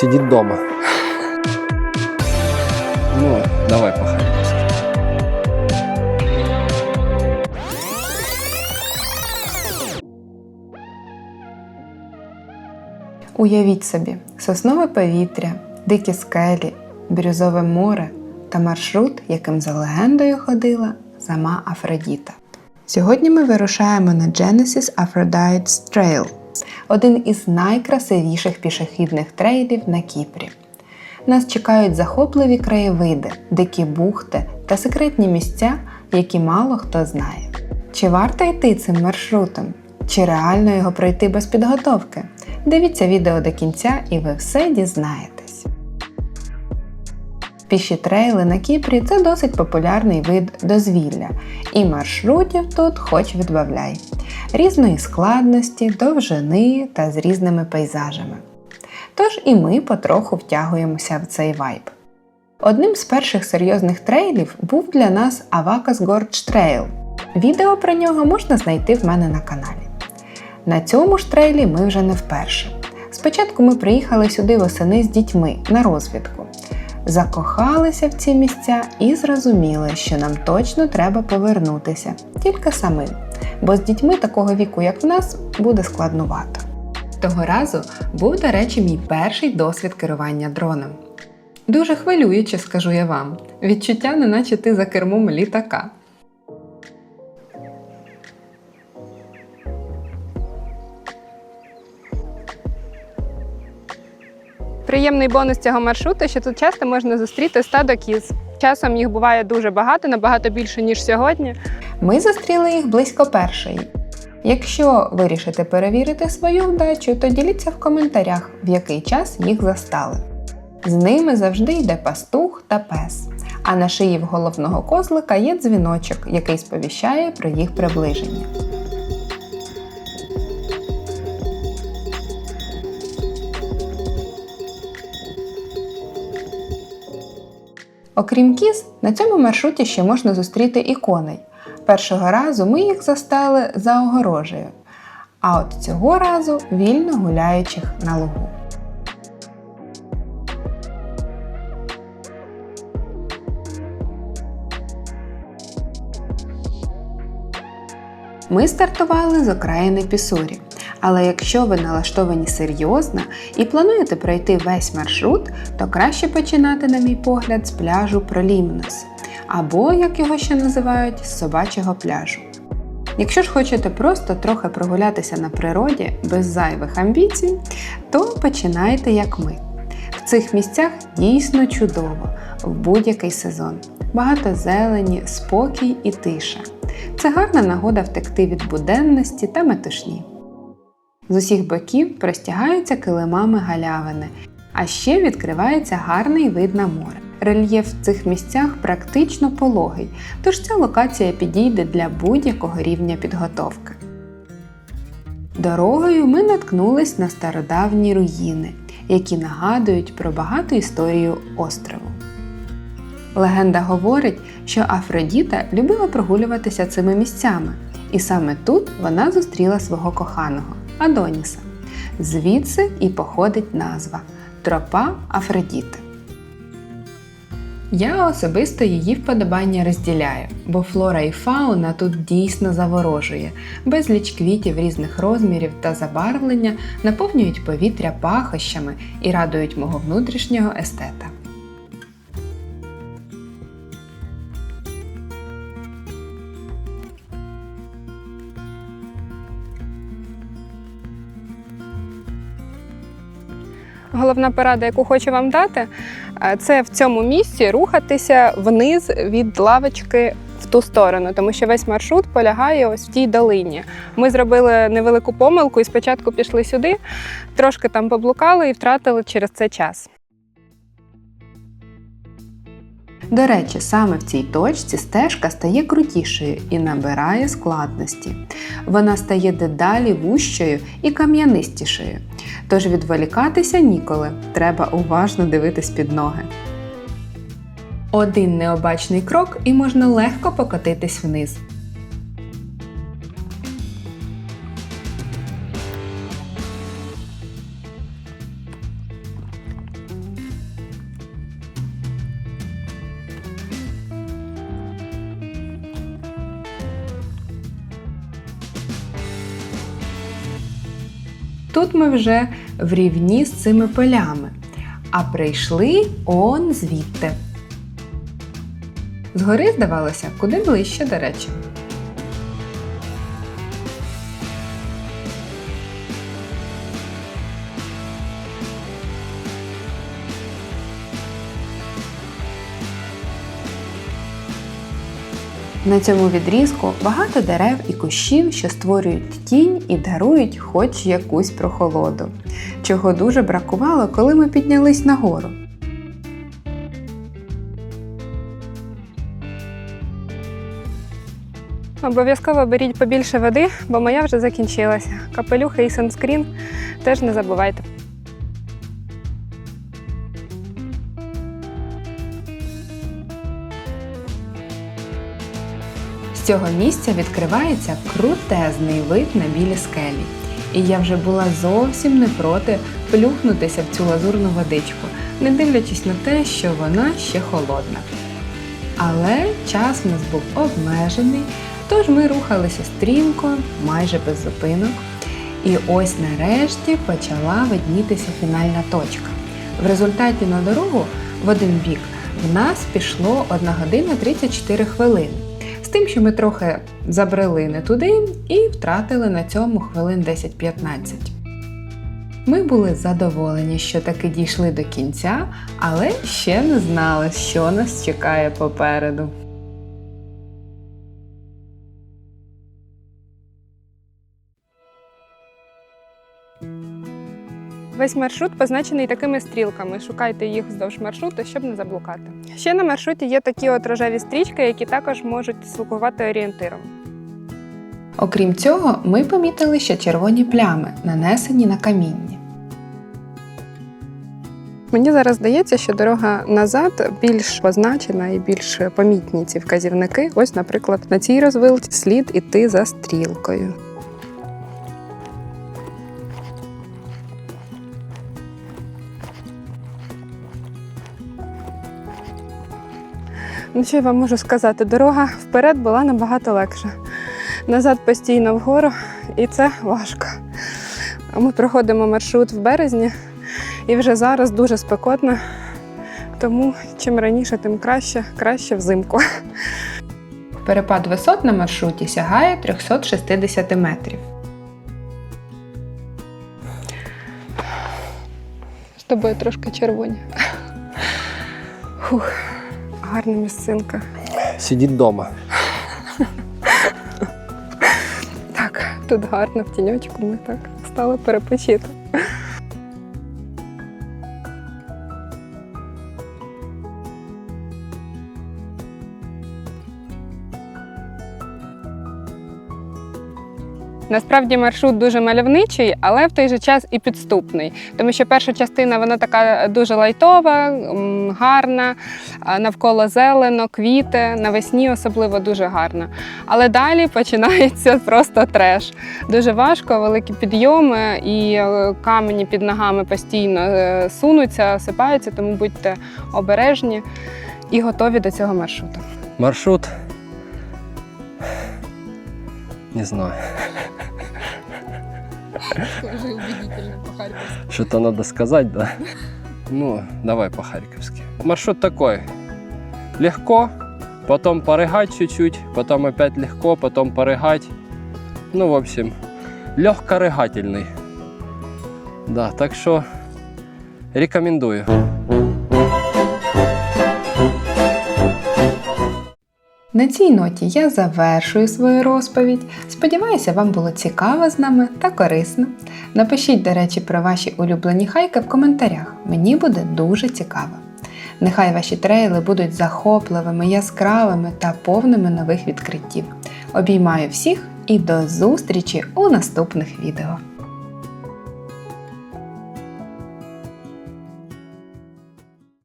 сидит дома. Ну, давай пахай. Уявіть собі, соснове повітря, дикі скелі, бірюзове море та маршрут, яким за легендою ходила сама Афродіта. Сьогодні ми вирушаємо на Genesis Aphrodite's Trail, один із найкрасивіших пішохідних трейлів на Кіпрі. Нас чекають захопливі краєвиди, дикі бухти та секретні місця, які мало хто знає. Чи варто йти цим маршрутом? Чи реально його пройти без підготовки? Дивіться відео до кінця і ви все дізнаєтесь. Піші трейли на Кіпрі це досить популярний вид дозвілля, і маршрутів тут хоч відбавляй. Різної складності, довжини та з різними пейзажами. Тож і ми потроху втягуємося в цей вайб. Одним з перших серйозних трейлів був для нас Авакас Gorge Trail. Відео про нього можна знайти в мене на каналі. На цьому ж трейлі ми вже не вперше. Спочатку ми приїхали сюди восени з дітьми на розвідку, закохалися в ці місця і зрозуміли, що нам точно треба повернутися, тільки самим, бо з дітьми такого віку, як в нас, буде складнувато. Того разу був, до речі, мій перший досвід керування дроном. Дуже хвилююче, скажу я вам. Відчуття, неначе ти за кермом літака. Приємний бонус цього маршруту, що тут часто можна зустріти стадо кіз. Часом їх буває дуже багато, набагато більше, ніж сьогодні. Ми зустріли їх близько першої. Якщо вирішите перевірити свою вдачу, то діліться в коментарях, в який час їх застали. З ними завжди йде пастух та пес, а на шиї в головного козлика є дзвіночок, який сповіщає про їх приближення. Окрім кіз, на цьому маршруті ще можна зустріти і коней. Першого разу ми їх застали за огорожею, а от цього разу вільно гуляючих на лугу. Ми стартували з окраїни Пісурі. Але якщо ви налаштовані серйозно і плануєте пройти весь маршрут, то краще починати, на мій погляд, з пляжу Пролімнос, або, як його ще називають, з собачого пляжу. Якщо ж хочете просто трохи прогулятися на природі без зайвих амбіцій, то починайте як ми. В цих місцях дійсно чудово в будь-який сезон. Багато зелені, спокій і тиша. Це гарна нагода втекти від буденності та метушні. З усіх боків простягаються килимами галявини, а ще відкривається гарний вид на море. Рельєф в цих місцях практично пологий, тож ця локація підійде для будь-якого рівня підготовки. Дорогою ми наткнулись на стародавні руїни, які нагадують про багату історію острову. Легенда говорить, що Афродіта любила прогулюватися цими місцями, і саме тут вона зустріла свого коханого Адоніса. Звідси і походить назва Тропа Афродіти. Я особисто її вподобання розділяю, бо флора і фауна тут дійсно заворожує. Безліч квітів різних розмірів та забарвлення наповнюють повітря пахощами і радують мого внутрішнього естета. Головна порада, яку хочу вам дати, е, це в цьому місці рухатися вниз від лавочки в ту сторону, тому що весь маршрут полягає ось в тій долині. Ми зробили невелику помилку і спочатку пішли сюди, трошки там поблукали і втратили через це час. До речі, саме в цій точці стежка стає крутішою і набирає складності. Вона стає дедалі вущою і кам'янистішою. Тож відволікатися ніколи, треба уважно дивитись під ноги. Один необачний крок і можна легко покотитись вниз. Тут ми вже в рівні з цими полями, а прийшли он звідти. Згори здавалося, куди ближче, до речі. На цьому відрізку багато дерев і кущів, що створюють тінь і дарують хоч якусь прохолоду, чого дуже бракувало, коли ми піднялись нагору. Обов'язково беріть побільше води, бо моя вже закінчилася. Капелюхи і санскрін теж не забувайте. Цього місця відкривається крутезний вид на білі скелі. І я вже була зовсім не проти плюхнутися в цю лазурну водичку, не дивлячись на те, що вона ще холодна. Але час в нас був обмежений, тож ми рухалися стрімко, майже без зупинок. І ось нарешті почала виднітися фінальна точка. В результаті на дорогу в один бік в нас пішло 1 година 34 хвилини. Тим, що ми трохи забрели не туди і втратили на цьому хвилин 10-15. Ми були задоволені, що таки дійшли до кінця, але ще не знали, що нас чекає попереду. Весь маршрут позначений такими стрілками. Шукайте їх вздовж маршруту, щоб не заблукати. Ще на маршруті є такі от рожеві стрічки, які також можуть слугувати орієнтиром. Окрім цього, ми помітили ще червоні плями, нанесені на камінні. Мені зараз здається, що дорога назад більш позначена і більш помітні ці вказівники. Ось, наприклад, на цій розвилці слід іти за стрілкою. Ну, що я вам можу сказати? Дорога вперед була набагато легша. Назад постійно вгору, і це важко. Ми проходимо маршрут в березні, і вже зараз дуже спекотно. Тому чим раніше, тим краще, краще взимку. Перепад висот на маршруті сягає 360 метрів. З тобою трошки червоні. Фух, гарна місцинка. Сидіть дома. Так, тут гарно в тіньочку ми так стали перепочити. Насправді маршрут дуже мальовничий, але в той же час і підступний. Тому що перша частина вона така дуже лайтова, гарна, навколо зелено, квіти, навесні особливо дуже гарна. Але далі починається просто треш. Дуже важко, великі підйоми і е, камені під ногами постійно е, сунуться, осипаються, тому будьте обережні і готові до цього маршруту. Маршрут. Не знаю. Что-то надо сказать, да? Ну, давай по-харьковски. Маршрут такой. Легко, потом порыгать чуть-чуть, потом опять легко, потом порыгать. Ну, в общем, легкорыгательный. Да, так что рекомендую. На цій ноті я завершую свою розповідь. Сподіваюся, вам було цікаво з нами та корисно. Напишіть, до речі, про ваші улюблені хайки в коментарях. Мені буде дуже цікаво. Нехай ваші трейли будуть захопливими, яскравими та повними нових відкриттів. Обіймаю всіх і до зустрічі у наступних відео!